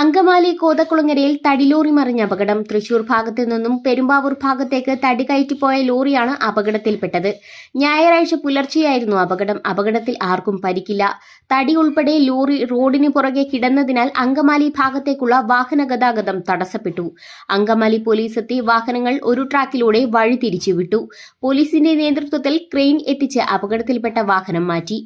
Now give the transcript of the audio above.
അങ്കമാലി കോതക്കുളങ്ങരയിൽ തടിലോറി മറിഞ്ഞ അപകടം. തൃശൂർ ഭാഗത്തു നിന്നും പെരുമ്പാവൂർ ഭാഗത്തേക്ക് തടി കയറ്റിപ്പോയ ലോറിയാണ് അപകടത്തിൽപ്പെട്ടത്. ഞായറാഴ്ച പുലർച്ചെയായിരുന്നു അപകടം. അപകടത്തിൽ ആർക്കും പരിക്കില്ല. തടി ഉൾപ്പെടെ ലോറി റോഡിന് പുറകെ കിടന്നതിനാൽ അങ്കമാലി ഭാഗത്തേക്കുള്ള വാഹന ഗതാഗതം തടസ്സപ്പെട്ടു. അങ്കമാലി പോലീസ് എത്തി വാഹനങ്ങൾ ഒരു ട്രാക്കിലൂടെ വഴി തിരിച്ചുവിട്ടു പോലീസിന്റെ നേതൃത്വത്തിൽ ക്രെയിൻ എത്തിച്ച് അപകടത്തിൽപ്പെട്ട വാഹനം മാറ്റി.